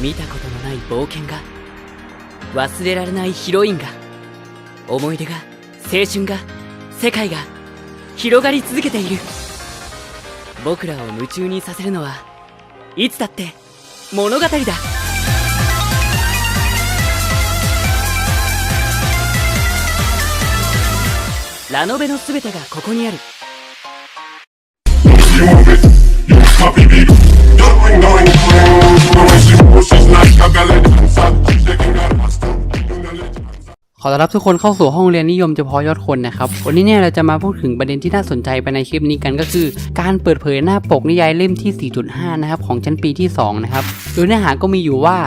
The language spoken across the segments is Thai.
見たことのない冒険が忘れられないヒロインが思い出が青春が世界が広がり続けている。僕らを夢中にさせるのはいつだって物語だ。ラノベの全てがここにある。 ขอต้อนรับทุกคนเข้าสู่ห้องเรียนนิยมเฉพาะยอดคนนะครับ วันนี้เนี่ยเราจะมาพูดถึงประเด็นที่น่าสนใจไปในคลิปนี้กันก็คือ การเปิดเผยหน้าปกนิยายเล่มที่ 4.5 นะครับของชั้นปีที่ 2 นะครับ โดยเนื้อหาก็มีอยู่ว่า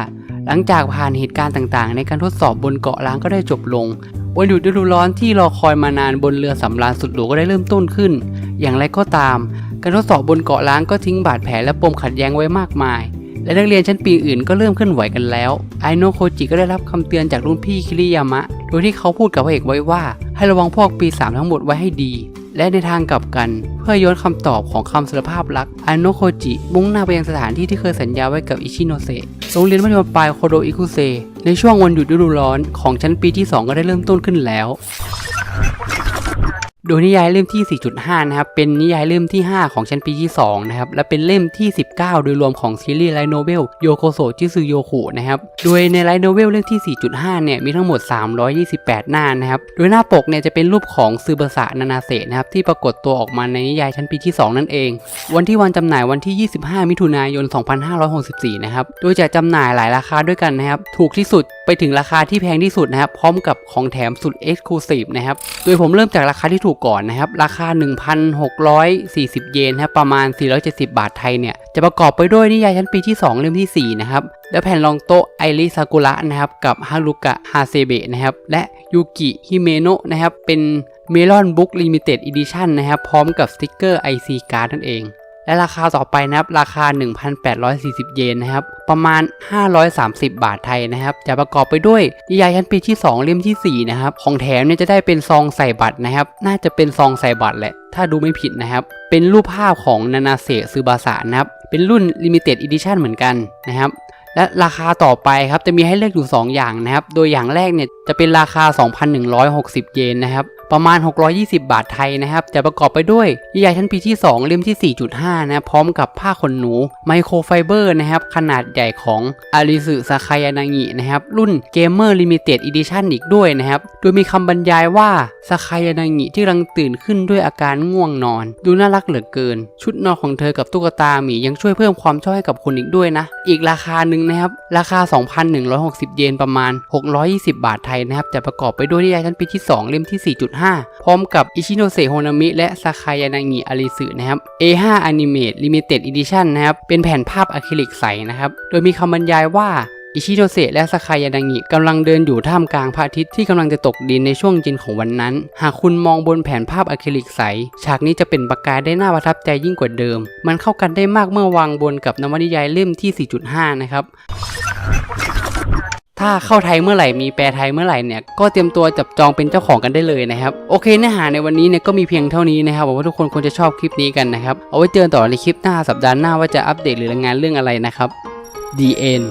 หลังจากผ่านเหตุการณ์ต่างๆ ในการทดสอบบนเกาะล้างก็ได้จบลงวันหยุดฤดูร้อนที่รอคอยมานานบนเรือสำราญสุดหรูก็ได้เริ่มต้นขึ้น อย่างไรก็ตาม การทดสอบบนเกาะล้างก็ทิ้งบาดแผลและปมขัดแย้งไว้มากมาย และนักเรียนชั้นปีอื่นก็เริ่มเคลื่อนไหวกันแล้วไอโนโคจิก็ได้รับคำเตือนจากรุ่นพี่คิริยามะ โดยที่เขาพูดกับพระเอกไว้ว่า ให้ระวังพวกปีศาจทั้งหมดไว้ให้ดี และในทางกลับกัน เพื่อย้อนคำตอบของคำสารภาพรักไอโนโคจิมุ่งหน้าไปยังสถานที่ที่เคยสัญญาไว้กับอิชิโนเซะโรงเรียนมัธยมปลายโคโดอิคุเซในช่วงวันหยุดฤดูร้อนของชั้นปีที่ 2 ก็ได้เริ่มต้นขึ้นแล้ว โดยนิยายเล่มที่ 4.5 นะครับ เป็นนิยายเล่มที่ 5 ของชั้นปีที่ 2 นะครับ และเป็นเล่มที่ 19 โดยรวมของซีรีส์ไลโนเวลโยโกโซจิซึโยคุนะครับ โดยในไลโนเวลเล่มที่ 4.5 เนี่ย มีทั้งหมด 328 หน้านะครับ โดยหน้าปกเนี่ยจะเป็นรูปของซือบาสะนานาเซะนะครับ ที่ปรากฏตัวออกมาในนิยายชั้นปีที่ 2 นั่นเอง วันที่วันจำหน่ายวันที่ 25 มิถุนายน 2564 นะครับ โดยจะจำหน่ายหลายราคาด้วยกันนะครับ ถูกที่สุดไปถึงราคาที่แพงที่สุดนะครับ พร้อมกับของแถมสุด Exclusive นะครับ โดยผมเริ่มจากราคาที่ถูกก่อนนะครับ ราคา 1,640 เยนครับประมาณ 470 บาทไทยเนี่ยจะประกอบไปด้วยนิยายชั้นปีที่ 2 เล่มที่ 4 นะครับ และแผ่นรองโต๊ะไอริซากุระนะครับ กับฮารุกะฮาเซเบะนะครับ และยูกิฮิเมโนะนะครับ เป็นเมลอนบุ๊กลิมิเต็ดอีดิชั่นนะครับ พร้อมกับสติกเกอร์ IC การ์ดนั่นเอง และราคาต่อไปนะครับราคา 1,840 เยนนะครับประมาณ 530 บาทไทยนะครับจะประกอบไปด้วยนิยายชั้นปีที่ 2 เล่มทีสี่ 4 นะครับ ของแถมเนี่ยจะได้เป็นซองใส่บัตรนะครับ น่าจะเป็นซองใส่บัตรแหละ ถ้าดูไม่ผิดนะครับ เป็นรูปภาพของนานาเซซือบาสะนะครับ เป็นรุ่น Limited Edition เหมือนกันนะครับและราคาต่อไปครับจะมีให้เลือกอยู่ 2 อย่างนะครับ โดยอย่างแรกเนี่ยจะเป็นราคา 2,160 เยนนะครับประมาณ 620 บาทไทยนะครับ จะประกอบไปด้วยนิยายชั้นปีที่ 2 เล่มที่ 4.5 นะพร้อมกับผ้าขนหนู ไมโครไฟเบอร์นะครับ ขนาดใหญ่ของอาริสึซาคายานางินะครับ รุ่นเกมเมอร์ลิมิเต็ดอีดิชั่นอีกด้วยนะครับ โดยมีคำบรรยายว่าซาคายานางิที่กำลังตื่นขึ้นด้วยอาการง่วงนอน ดูน่ารักเหลือเกิน ชุดนอนของเธอกับตุ๊กตาหมียังช่วยเพิ่มความชอบให้กับคุณอีกด้วยนะ อีกราคาหนึ่งนะครับ ราคา 2,160 เยนประมาณ 620 บาทไทยนะครับจะประกอบไปด้วยนิยายชั้นปีที่ 2 เล่มที่ 4.5 5. พร้อมกับอิชิโนเซโฮนามิและซาคายานางิอาริสึนะครับ A5 Animate Limited Edition นะครับ เป็นแผ่นภาพอะคริลิกใสนะครับ โดยมีคำบรรยายว่าอิชิโนเซะและซาคายานางิกำลังเดินอยู่ท่ามกลางพระอาทิตย์ที่กำลังจะตกดินในช่วงเย็นของวันนั้น หากคุณมองบนแผนภาพอะคริลิกใส ฉากนี้จะเป็นประกายได้น่าประทับใจยิ่งกว่าเดิม มันเข้ากันได้มากเมื่อวางบนกับนวนิยายเล่มที่ 4.5 นะครับ ถ้าเข้าไทยเมื่อไหร่มีแปลไทยเมื่อไหร่เนี่ยก็เตรียมตัวจับจองเป็นเจ้าของกันได้เลยนะครับโอเคเนื้อหาในวันนี้เนี่ยก็มีเพียงเท่านี้นะครับหวังว่าทุกคนคงจะชอบคลิปนี้กันนะครับเอาไว้เจอกันต่อในคลิปหน้าสัปดาห์หน้าว่าจะอัปเดตหรือรายงานเรื่องอะไรนะครับ DN